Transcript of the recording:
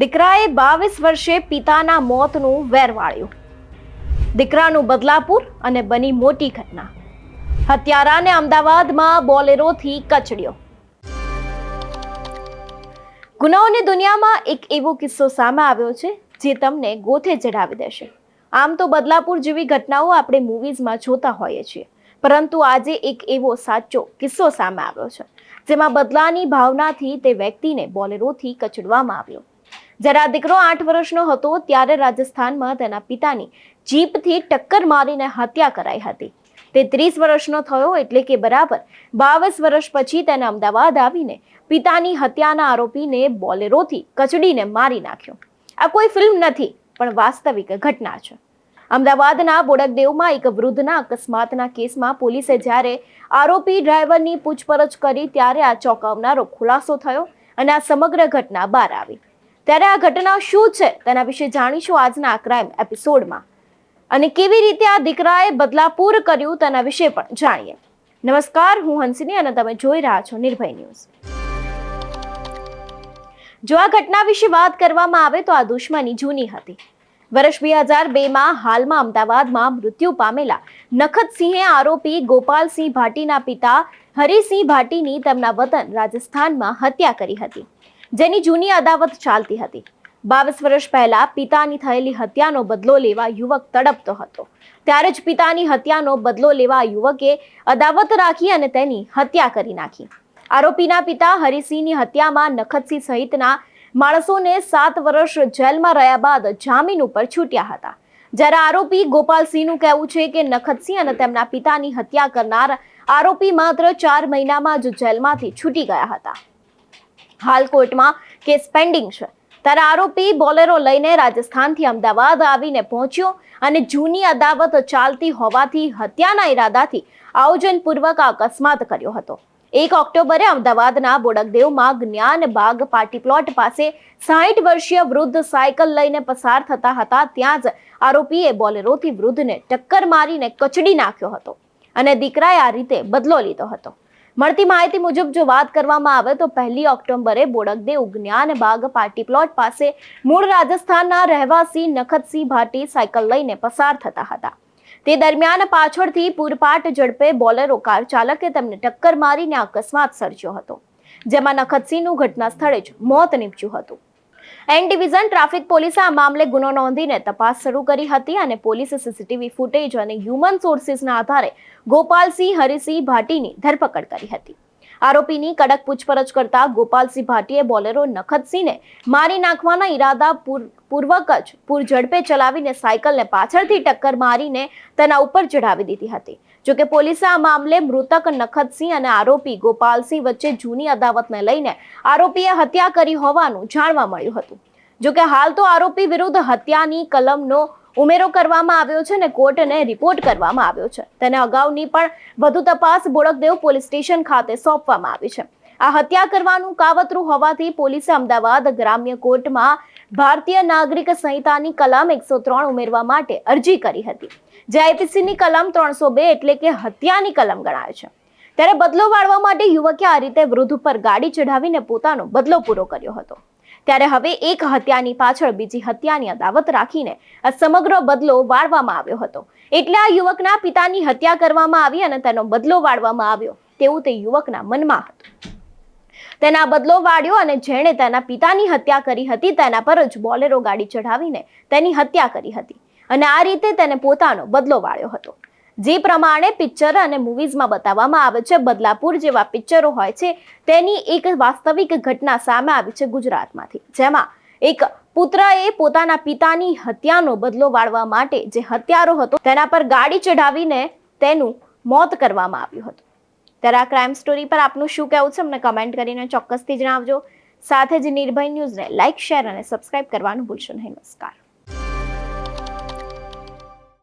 દીકરાએ બાવીસ વર્ષે પિતાના મોતનું વેર વાળ્યું. દીકરાનું બદલાપુર અને બની મોટી ઘટના. હત્યારાને અમદાવાદમાં બોલેરોથી કચડ્યો. ગુનાઓની દુનિયામાં એક એવો કિસ્સો સામે આવ્યો છે, જે તમને ગોથે ચડાવી દેશે. આમ તો બદલાપુર જેવી ઘટનાઓ આપણે મૂવીઝમાં જોતા હોઈએ છીએ. પરંતુ આજે એક એવો સાચો કિસ્સો સામે આવ્યો છે, જેમાં બદલાની ભાવનાથી તે વ્યક્તિને બોલેરોથી કચડવામાં આવ્યો. જ્યારે આ દીકરો આઠ વર્ષનો હતો ત્યારે રાજસ્થાનમાં તેના પિતાની જીપથી ટક્કર મારીને હત્યા કરાઈ હતી. તે ત્રીસ વર્ષનો થયો એટલે કે બરાબર બાવીસ વર્ષ પછી તેને અમદાવાદ આવીને પિતાની હત્યાના આરોપીને બોલેરોથી કચડીને મારી નાખ્યો. આ કોઈ ફિલ્મ નથી, પણ વાસ્તવિક ઘટના છે. અમદાવાદના બોડકદેવમાં એક વૃદ્ધના અકસ્માતના કેસમાં પોલીસે જ્યારે આરોપી ડ્રાઈવરની પૂછપરછ કરી ત્યારે આ ચોંકાવનારો ખુલાસો થયો અને આ સમગ્ર ઘટના બહાર આવી. ત્યારે આ ઘટના શું છે તેના વિશે જાણીશું આજના આ ક્રાઇમ એપિસોડમાં. અને કેવી રીતે આ દીકરાએ બદલાપૂર કર્યું તેના વિશે પણ જાણીએ. નમસ્કાર, હું હંસિની અને તમે જોઈ રહ્યા છો નિર્ભય ન્યૂઝ. જો આ ઘટના વિશે વાત કરવામાં આવે તો આ દુશ્મની જૂની હતી. વર્ષ બે હજાર બેમાં હાલમાં અમદાવાદમાં મૃત્યુ પામેલા નખતસિંહે આરોપી ગોપાલસિંહ ભાટીના પિતા હરિસિંહ ભાટીની તેમના વતન રાજસ્થાનમાં હત્યા કરી હતી. જેની જૂની અદાવત ચાલતી હતી. બાવીસ વર્ષ પહેલા પિતાની થયેલી હત્યાનો બદલો લેવા યુવક તડપતો હતો. ત્યારે જ પિતાની હત્યાનો બદલો લેવા યુવકે અદાવત રાખી અને તેની હત્યા કરી નાખી. આરોપીના પિતા હરિસિંહની હત્યામાં નખતસિંહ સહિતના માણસોને સાત વર્ષ જેલમાં રહ્યા બાદ જામીન ઉપર છૂટ્યા હતા. જ્યારે આરોપી ગોપાલસિંહનું કહેવું છે કે નખતસિંહ અને તેમના પિતાની હત્યા કરનાર આરોપી માત્ર ચાર મહિનામાં જ જેલમાંથી છૂટી ગયા હતા. હાલ કોર્ટમાં કેસ પેન્ડિંગ છે. ત્યારે આરોપી બોલેરો લઈને રાજસ્થાનથી અમદાવાદ આવીને પહોંચ્યો અને જૂની અદાવત ચાલતી હોવાથી હત્યાના ઈરાદાથી આયોજનપૂર્વક અકસ્માત કર્યો હતો. એક ઓક્ટોબરે અમદાવાદના બોડકદેવમાં જ્ઞાન બાગ પાર્ટી પ્લોટ પાસે સાહીઠ વર્ષીય વૃદ્ધ સાયકલ લઈને પસાર થતા હતા, ત્યાં જ આરોપીએ બોલેરોથી વૃદ્ધને ટક્કર મારીને કચડી નાખ્યો હતો અને દીકરાએ આ રીતે બદલો લીધો હતો. મળતી માહિતી મુજબ જો વાત કરવામાં આવે તો પહેલી ઓક્ટોબરે બોડકદેવ જ્ઞાન બાગ પાર્ટી પ્લોટ પાસે મૂળ રાજસ્થાનના રહેવાસી નખતસિંહ ભાટી સાયકલ લઈને પસાર થતા હતા. તે દરમિયાન પાછળથી પૂરપાટ ઝડપે બોલેરો કાર ચાલકે તેમને ટક્કર મારીને અકસ્માત સર્જ્યો હતો, જેમાં નખતસિંહનું ઘટના સ્થળે જ મોત નીપજ્યું હતું. એન ડિવિઝન ટ્રાફિક પોલીસે આ મામલે ગુનો નોંધીને તપાસ શરૂ કરી હતી અને પોલીસે સીસીટીવી ફૂટેજ અને હ્યુમન સોર્સિસના આધારે ગોપાલસિંહ હરિસિંહ ભાટીની ધરપકડ કરી હતી. આરોપીની કડક પૂછપરછ કરતા ગોપાલસિંહ ભાટીએ બોલેરો નખતસિંહને મારી નાખવાના ઈરાદા પૂર- પૂર્વક જ પૂર ઝડપે ચલાવીને સાયકલને પાછળથી ટક્કર મારીને તેના ઉપર ચઢાવી દીધી હતી. જોકે પોલીસે આ મામલે મૃતક નખતસિંહ અને આરોપી ગોપાલસિંહ વચ્ચે જૂની અદાવતને લઈને આરોપીએ હત્યા કરી હોવાનું જાણવા મળ્યું હતું. જોકે હાલ તો આરોપી વિરુદ્ધ હત્યાની કલમનો ઉમેરો કરવામાં આવ્યો છે અને કોર્ટને રિપોર્ટ કરવામાં આવ્યો છે. તેને અગાઉની પણ વધુ તપાસ બોડકદેવ પોલીસ સ્ટેશન ખાતે સોંપવામાં આવી છે. આ હત્યા કરવાનું કાવતરું હોવાથી પોલીસે અમદાવાદ ગ્રામ્ય કોર્ટમાં ભારતીય નાગરિક સંહિતાની કલમ એકસો ત્રણ ઉમેરવા માટે અરજી કરી હતી. જે આઈપીસીની કલમ ત્રણસો બે એટલે કે હત્યાની કલમ ગણાય છે. ત્યારે બદલો વાળવા માટે યુવકે આ રીતે વૃદ્ધ પર ગાડી ચઢાવીને પોતાનો બદલો પૂરો કર્યો હતો. ત્યારે હવે એક હત્યાની પાછળ બીજી હત્યાની અદાવત રાખીને આ સમગ્ર બદલો વાળવામાં આવ્યો હતો. એટલે આ યુવકના પિતાની હત્યા કરવામાં આવી અને તેનો બદલો વાળવામાં આવ્યો. તેવું તે યુવકના મનમાં હતું. તેના બદલો વાળ્યો અને જેણે તેના પિતાની હત્યા કરી હતી, તેના પર જ બોલેરો ગાડી ચઢાવીને તેની હત્યા કરી હતી. અને આ રીતે તેને પોતાનો બદલો વાળ્યો હતો. જે પ્રમાણે પિક્ચર અને મૂવીઝમાં બતાવવામાં આવે છે, બદલાપુર જેવા પિક્ચરો હોય છે, તેની એક વાસ્તવિક ઘટના સામે આવી છે ગુજરાતમાંથી. જેમાં એક પુત્રએ પોતાના પિતાની હત્યાનો બદલો વાળવા માટે જે હત્યારો હતો, તેના પર ગાડી ચઢાવીને તેનું મોત કરવામાં આવ્યું હતું. ત્યારે આ ક્રાઇમ સ્ટોરી પર આપનું શું કહેવું છે? અમને કમેન્ટ કરીને ચોક્કસથી જણાવજો. સાથે જ નિર્ભય ન્યૂઝને લાઇક શેર અને સબસ્ક્રાઇબ કરવાનું ભૂલશો નહીં. નમસ્કાર.